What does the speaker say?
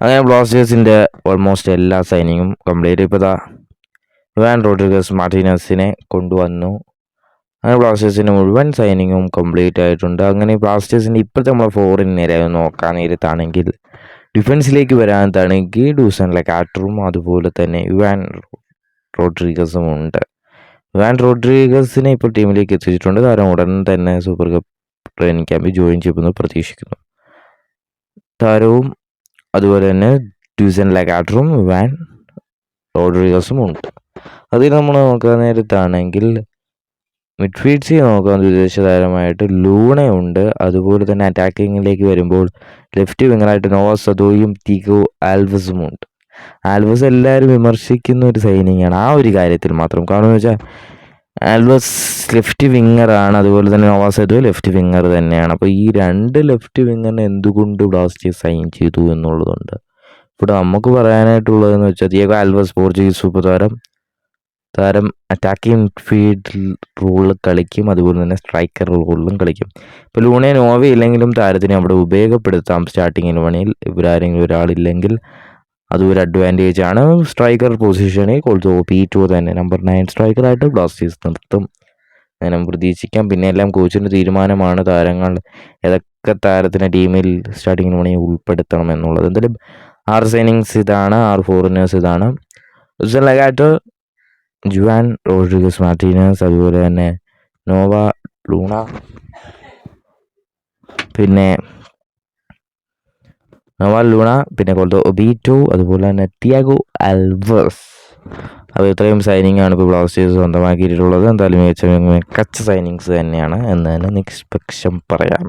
അങ്ങനെ ബ്ലാസ്റ്റേഴ്സിന്റെ ഓൾമോസ്റ്റ് എല്ലാ സൈനിങ്ങും കംപ്ലീറ്റ് ഇപ്പോൾ ഇതാ ഇവാൻ റോഡ്രിഗസ് മാർട്ടിനസിനെ കൊണ്ടുവന്നു. അങ്ങനെ ബ്ലാസ്റ്റേഴ്സിന്റെ മുഴുവൻ സൈനിങ്ങും കംപ്ലീറ്റ് ആയിട്ടുണ്ട്. അങ്ങനെ ബ്ലാസ്റ്റേഴ്സിന്റെ ഇപ്പോഴത്തെ നമ്മളെ ഫോറിൻ നിര നോക്കാൻ നേരത്താണെങ്കിൽ ഡിഫൻസിലേക്ക് വരാൻ വരാനാണെങ്കിൽ ഡൂസണിലെ കാറ്ററും അതുപോലെ തന്നെ ഇവാൻ റോഡ്രിഗസും ഉണ്ട്. ഇവാൻ റോഡ്രിഗസിനെ ഇപ്പോൾ ടീമിലേക്ക് എത്തിച്ചിട്ടുണ്ട്. കാരണം ഉടൻ തന്നെ സൂപ്പർ കപ്പ് ട്രെയിനിങ് ക്യാമ്പിൽ ജോയിൻ ചെയ്യുമെന്ന് പ്രതീക്ഷിക്കുന്നു. താരവും അതുപോലെ തന്നെ ഡ്യൂസൺ ലെക്കാറ്ററും വാൻ റോഡ്രിഗസും ഉണ്ട്. അതിൽ നമ്മൾ നോക്കാൻ നേരത്താണെങ്കിൽ മിഡ്ഫീൽഡ്സിൽ നോക്കാൻ വിദേശ താരമായിട്ട് ലൂണയുണ്ട് അതുപോലെ തന്നെ അറ്റാക്കിങ്ങിലേക്ക് വരുമ്പോൾ ലെഫ്റ്റ് വിങ്ങറായിട്ട് നോവ സദോയും തിഗോ ആൽവസും ഉണ്ട്. ആൽവസ് എല്ലാവരും വിമർശിക്കുന്ന ഒരു സൈനിങ്ങാണ് ആ ഒരു കാര്യത്തിൽ മാത്രം. കാരണം എന്ന് വെച്ചാൽ ആൽവസ് ലെഫ്റ്റ് വിങ്ങറാണ് അതുപോലെ തന്നെ നോവ സദോ ലെഫ്റ്റ് വിങ്ങർ തന്നെയാണ്. അപ്പോൾ ഈ രണ്ട് ലെഫ്റ്റ് വിങ്ങറിനെ എന്തുകൊണ്ട് ബ്ലാസ്റ്റേഴ്സ് സൈൻ ചെയ്തു എന്നുള്ളതുണ്ട്. ഇവിടെ നമുക്ക് പറയാനായിട്ടുള്ളതെന്ന് വെച്ചാൽ തിയഗോ ആൽവസ് പോർച്ചുഗീസ് സൂപ്പർ താരം. താരം അറ്റാക്കിംഗ് മിഡ്ഫീൽഡ് റോളിൽ കളിക്കും. അതുപോലെ തന്നെ സ്ട്രൈക്കർ റോളിലും കളിക്കും. ഇപ്പോൾ ലൂണെ നോവ ഇല്ലെങ്കിലും താരത്തിനെ അവിടെ ഉപയോഗപ്പെടുത്താം. സ്റ്റാർട്ടിങ്ങിന് പണിയിൽ ഇവരാരെങ്കിലും ഒരാളില്ലെങ്കിൽ അതും ഒരു അഡ്വാന്റേജ് ആണ്. സ്ട്രൈക്കർ പൊസിഷനിൽ കോൾസോ പി ടു തന്നെ നമ്പർ നയൻ സ്ട്രൈക്കറായിട്ട് ബ്ലാസ്റ്റേഴ്സ് നിർത്തും. അങ്ങനെ പ്രതീക്ഷിക്കാം. പിന്നെ എല്ലാം കോച്ചിന്റെ തീരുമാനമാണ് താരങ്ങൾ ഏതൊക്കെ താരത്തിനെ ടീമിൽ സ്റ്റാർട്ടിങ്ങിന് പണി ഉൾപ്പെടുത്തണം എന്നുള്ളത്. എന്തായാലും ആറ് സൈനിങ്സ് ഇതാണ് ആറ് ഫോറിനേഴ്സ് ഇതാണ്. ലഗാറ്റ് ജുവാൻ റോഡ്രിഗസ് മാർട്ടീനസ് അതുപോലെ തന്നെ നോവ ലൂണ. പിന്നെ നോവ ലൂണ പിന്നെ കൊൽത്തോ ഒബീറ്റോ അതുപോലെ തന്നെ തിയാഗോ അൽവസ് അപ്പോൾ ഇത്രയും സൈനിങ് ആണ് ഇപ്പോൾ ബ്ലാസ്റ്റേഴ്സ് സ്വന്തമാക്കിയിട്ടുള്ളത്. എന്തായാലും മികച്ച മികച്ച സൈനിങ്സ് തന്നെയാണ് എന്ന് തന്നെ നിഷ്പക്ഷം പറയാം.